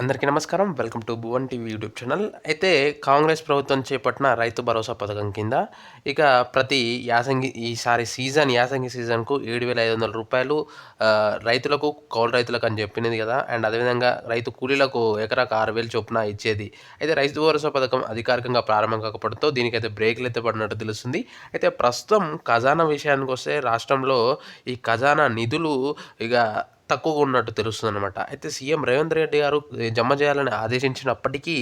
అందరికీ నమస్కారం. Welcome to Bhuvan TV YouTube channel. అయితే కాంగ్రెస్ ప్రభుత్వం చేపట్టిన రైతు భరోసా పథకం కింద ఇక ప్రతి యాసంగి ఈసారి సీజన్ యాసంగి సీజన్కు ఏడు వేల ఐదు వందల రూపాయలు రైతులకు కౌలు రైతులకు అని చెప్పింది కదా. అండ్ అదేవిధంగా రైతు కూలీలకు ఎకరాకు ఆరు వేలు చొప్పున ఇచ్చేది. అయితే రైతు భరోసా పథకం అధికారికంగా ప్రారంభం కాకపోవడంతో దీనికైతే బ్రేక్లు అయితే పడినట్టు తెలుస్తుంది. అయితే ప్రస్తుతం ఖజానా విషయానికి వస్తే రాష్ట్రంలో ఈ ఖజానా నిధులు ఇక తక్కువగా ఉన్నట్టు తెలుస్తుంది అనమాట అయితే సీఎం రేవంత్ రెడ్డి గారు జమ చేయాలని ఆదేశించినప్పటికీ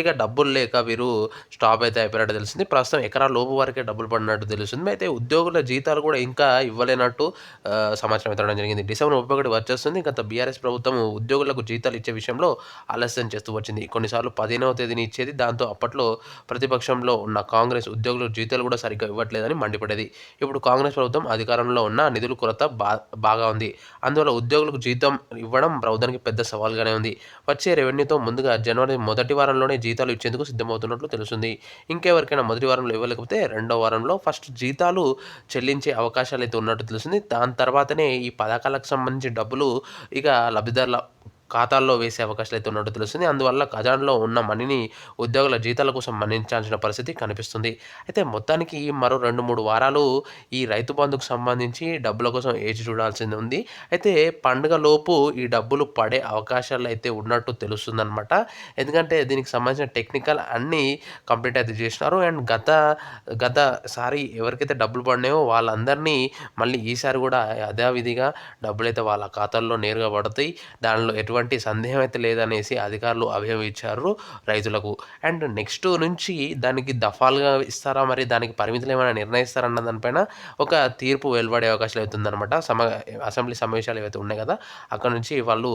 ఇక డబ్బులు లేక వీరు స్టాప్ అయితే అయిపోయినట్టు తెలిసింది ప్రస్తుతం ఎకరా లోపు వరకే డబ్బులు పడినట్టు తెలుస్తుంది. అయితే ఉద్యోగుల జీతాలు కూడా ఇంకా ఇవ్వలేనట్టు సమాచారం ఇవ్వడం జరిగింది. డిసెంబర్ ముప్పై ఒకటి వచ్చేస్తుంది గత బీఆర్ఎస్ ప్రభుత్వం ఉద్యోగులకు జీతాలు ఇచ్చే విషయంలో ఆలస్యం చేస్తూ వచ్చింది. కొన్నిసార్లు పదిహేనవ తేదీని ఇచ్చేది దాంతో అప్పట్లో ప్రతిపక్షంలో ఉన్న కాంగ్రెస్ ఉద్యోగులకు జీతాలు కూడా సరిగ్గా ఇవ్వట్లేదని మండిపడేది. ఇప్పుడు కాంగ్రెస్ ప్రభుత్వం అధికారంలో ఉన్న నిధుల కొరత బా బాగా ఉంది. అందువల్ల ఉద్యోగులకు జీతం ఇవ్వడం ప్రభుత్వానికి పెద్ద సవాల్గానే ఉంది. వచ్చే రెవెన్యూతో ముందుగా జనవరి మొదటి వారంలోనే జీతాలు ఇచ్చేందుకు సిద్ధమవుతున్నట్లు తెలుస్తుంది. ఇంకెవరికైనా మొదటి వారంలో ఇవ్వలేకపోతే రెండో వారంలో ఫస్ట్ జీతాలు చెల్లించే అవకాశాలు అయితే ఉన్నట్టు తెలుస్తుంది. దాని తర్వాతనే ఈ పథకాలకు సంబంధించి డబ్బులు ఇక లబ్ధిదారుల ఖాతాల్లో వేసే అవకాశాలు అయితే ఉన్నట్టు తెలుస్తుంది. అందువల్ల ఖజానాలో ఉన్న మనీని ఉద్యోగుల జీతాల కోసం మన్నించాల్సిన పరిస్థితి కనిపిస్తుంది. అయితే మొత్తానికి మరో రెండు మూడు వారాలు ఈ రైతు బంధుకు సంబంధించి డబ్బుల కోసం ఏచి చూడాల్సింది ఉంది. అయితే పండుగ లోపు ఈ డబ్బులు పడే అవకాశాలు అయితే ఉన్నట్టు తెలుస్తుందన్నమాట. ఎందుకంటే దీనికి సంబంధించిన టెక్నికల్ అన్నీ కంప్లీట్ అయితే చేసినారు. అండ్ గత గత సారి ఎవరికైతే డబ్బులు పడినాయో వాళ్ళందరినీ మళ్ళీ ఈసారి కూడా యథావిధిగా డబ్బులు అయితే వాళ్ళ ఖాతాల్లో నేరుగా పడతాయి. దానిలో ఎటువంటి సందేహం అయితే లేదనేసి అధికారులు అభయం ఇచ్చారు రైతులకు. అండ్ నెక్స్ట్ నుంచి దానికి దఫాలుగా ఇస్తారా? మరి దానికి పరిమితులు ఏమైనా నిర్ణయిస్తారన్న దానిపైన ఒక తీర్పు వెలువడే అవకాశాలు అవుతుందన్నమాట సమ అసెంబ్లీ సమావేశాలు ఏవైతే ఉన్నాయి కదా అక్కడ నుంచి వాళ్ళు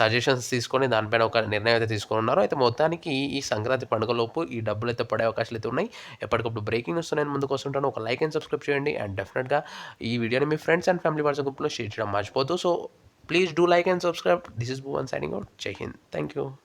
సజెషన్స్ తీసుకొని దానిపైన ఒక నిర్ణయం అయితే తీసుకొని ఉన్నారు. అయితే మొత్తానికి ఈ సంక్రాంతి పండుగలోపు ఈ డబ్బులు అయితే పడే అవకాశాలు అయితే ఉన్నాయి. ఎప్పటికప్పుడు బ్రేకింగ్ న్యూస్ నేను ముందుకు వస్తుంటాను. ఒక లైక్ అండ్ సబ్స్క్రైబ్ చేయండి. అండ్ డెఫినెట్గా ఈ వీడియోని మీ ఫ్రెండ్స్ అండ్ ఫ్యామిలీ వాట్సాప్ గ్రూప్లో షేర్ చేయడం మర్చిపోతూ so Please do like and subscribe. This is Bhuvan signing out. Jai Hind. Thank you.